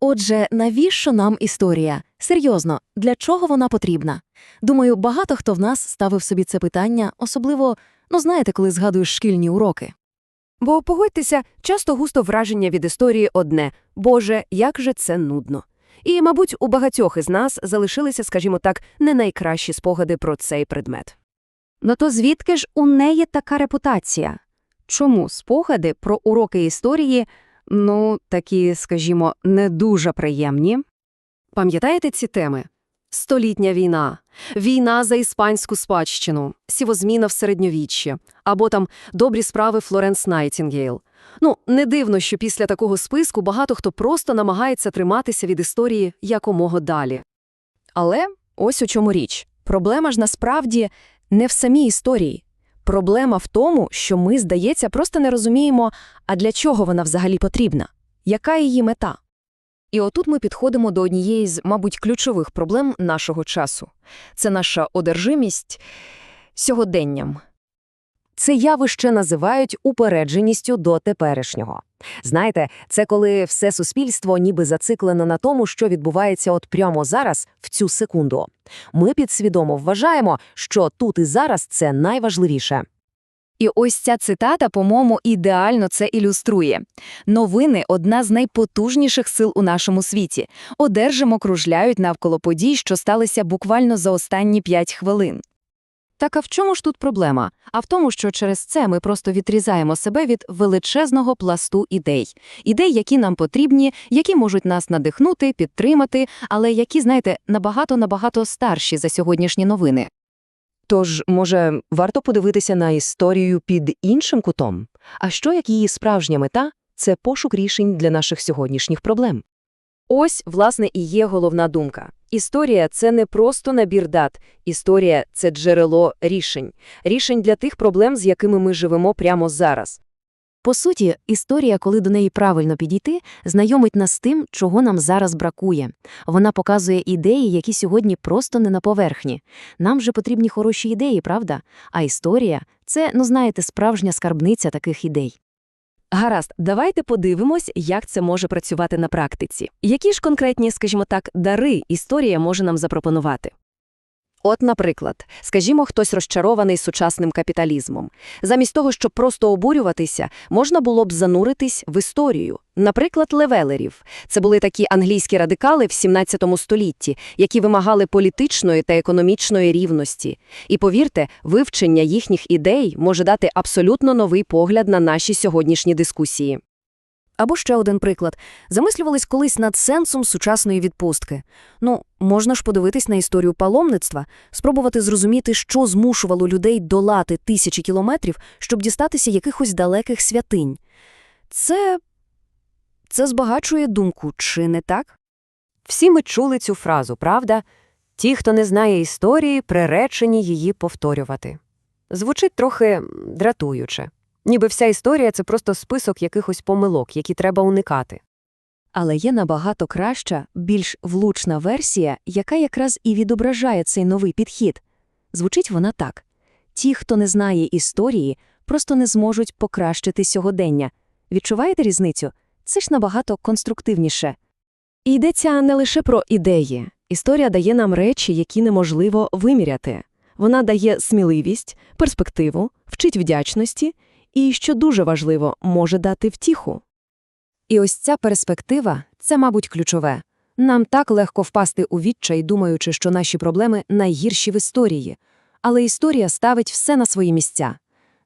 Отже, навіщо нам історія? Серйозно, для чого вона потрібна? Думаю, багато хто в нас ставив собі це питання, особливо, ну знаєте, коли згадуєш шкільні уроки. Бо погодьтеся, часто густо враження від історії одне Боже, як же це нудно. І, мабуть, у багатьох із нас залишилися, скажімо так, не найкращі спогади про цей предмет. Ну то звідки ж у неї така репутація? Чому спогади про уроки історії, ну, такі, скажімо, не дуже приємні? Пам'ятаєте ці теми? Столітня війна, війна за іспанську спадщину, сівозміна в середньовіччі, або там добрі справи Флоренс Найтінгейл. Ну, не дивно, що після такого списку багато хто просто намагається триматися від історії якомога далі. Але ось у чому річ. Проблема ж насправді не в самій історії. Проблема в тому, що ми, здається, просто не розуміємо, а для чого вона взагалі потрібна, яка її мета. І отут ми підходимо до однієї з, мабуть, ключових проблем нашого часу. Це наша одержимість сьогоденням. Це явище називають упередженістю до теперішнього. Знаєте, це коли все суспільство ніби зациклено на тому, що відбувається от прямо зараз, в цю секунду. Ми підсвідомо вважаємо, що тут і зараз це найважливіше. І ось ця цитата, по-моєму, ідеально це ілюструє. Новини – одна з найпотужніших сил у нашому світі. Одержимо кружляють навколо подій, що сталися буквально за останні п'ять хвилин. Так а в чому ж тут проблема? А в тому, що через це ми просто відрізаємо себе від величезного пласту ідей. Ідей, які нам потрібні, які можуть нас надихнути, підтримати, але які, знаєте, набагато-набагато старші за сьогоднішні новини. Тож, може, варто подивитися на історію під іншим кутом? А що як її справжня мета це пошук рішень для наших сьогоднішніх проблем? Ось, власне, і є головна думка. Історія – це не просто набір дат. Історія – це джерело рішень. Рішень для тих проблем, з якими ми живемо прямо зараз. По суті, історія, коли до неї правильно підійти, знайомить нас з тим, чого нам зараз бракує. Вона показує ідеї, які сьогодні просто не на поверхні. Нам же потрібні хороші ідеї, правда? А історія – це, ну знаєте, справжня скарбниця таких ідей. Гаразд, давайте подивимось, як це може працювати на практиці. Які ж конкретні, скажімо так, дари історія може нам запропонувати? От, наприклад, скажімо, хтось розчарований сучасним капіталізмом. Замість того, щоб просто обурюватися, можна було б зануритись в історію. Наприклад, левелерів. Це були такі англійські радикали в 17 столітті, які вимагали політичної та економічної рівності. І повірте, вивчення їхніх ідей може дати абсолютно новий погляд на наші сьогоднішні дискусії. Або ще один приклад. Замислювались колись над сенсом сучасної відпустки. Ну, можна ж подивитись на історію паломництва, спробувати зрозуміти, що змушувало людей долати тисячі кілометрів, щоб дістатися якихось далеких святинь. Це... це збагачує думку, чи не так? Всі ми чули цю фразу, правда? Ті, хто не знає історії, приречені її повторювати. Звучить трохи дратуюче. Ніби вся історія – це просто список якихось помилок, які треба уникати. Але є набагато краща, більш влучна версія, яка якраз і відображає цей новий підхід. Звучить вона так. Ті, хто не знає історії, просто не зможуть покращити сьогодення. Відчуваєте різницю? Це ж набагато конструктивніше. І йдеться не лише про ідеї. Історія дає нам речі, які неможливо виміряти. Вона дає сміливість, перспективу, вчить вдячності і, що дуже важливо, може дати втіху. І ось ця перспектива – це, мабуть, ключове. Нам так легко впасти у відчай, думаючи, що наші проблеми найгірші в історії. Але історія ставить все на свої місця.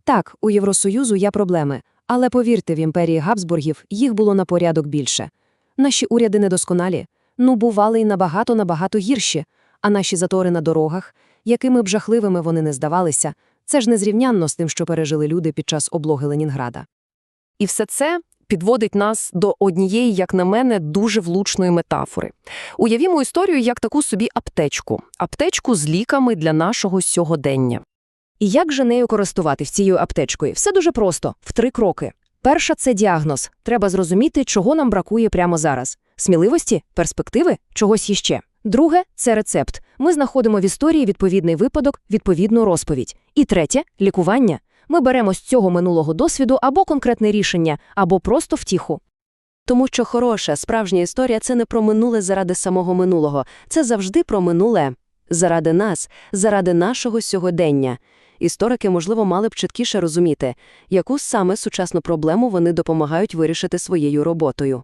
Так, у Євросоюзу є проблеми, але повірте, в імперії Габсбургів їх було на порядок більше. Наші уряди недосконалі, ну бували й набагато-набагато гірші, а наші затори на дорогах, якими б жахливими вони не здавалися, це ж незрівнянно з тим, що пережили люди під час облоги Ленінграда. І все це підводить нас до однієї, як на мене, дуже влучної метафори. Уявімо історію як таку собі аптечку. Аптечку з ліками для нашого сьогодення. І як же нею користуватись цією аптечкою? Все дуже просто, в три кроки. Перша – це діагноз. Треба зрозуміти, чого нам бракує прямо зараз. Сміливості, перспективи, чогось іще. Друге – це рецепт. Ми знаходимо в історії відповідний випадок, відповідну розповідь. І третє – лікування. Ми беремо з цього минулого досвіду або конкретне рішення, або просто втіху. Тому що хороша, справжня історія – це не про минуле заради самого минулого. Це завжди про минуле заради нас, заради нашого сьогодення. Історики, можливо, мали б чіткіше розуміти, яку саме сучасну проблему вони допомагають вирішити своєю роботою.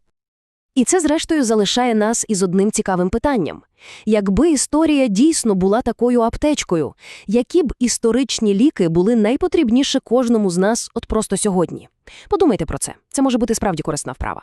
І це, зрештою, залишає нас із одним цікавим питанням. Якби історія дійсно була такою аптечкою, які б історичні ліки були найпотрібніше кожному з нас от просто сьогодні? Подумайте про це. Це може бути справді корисна вправа.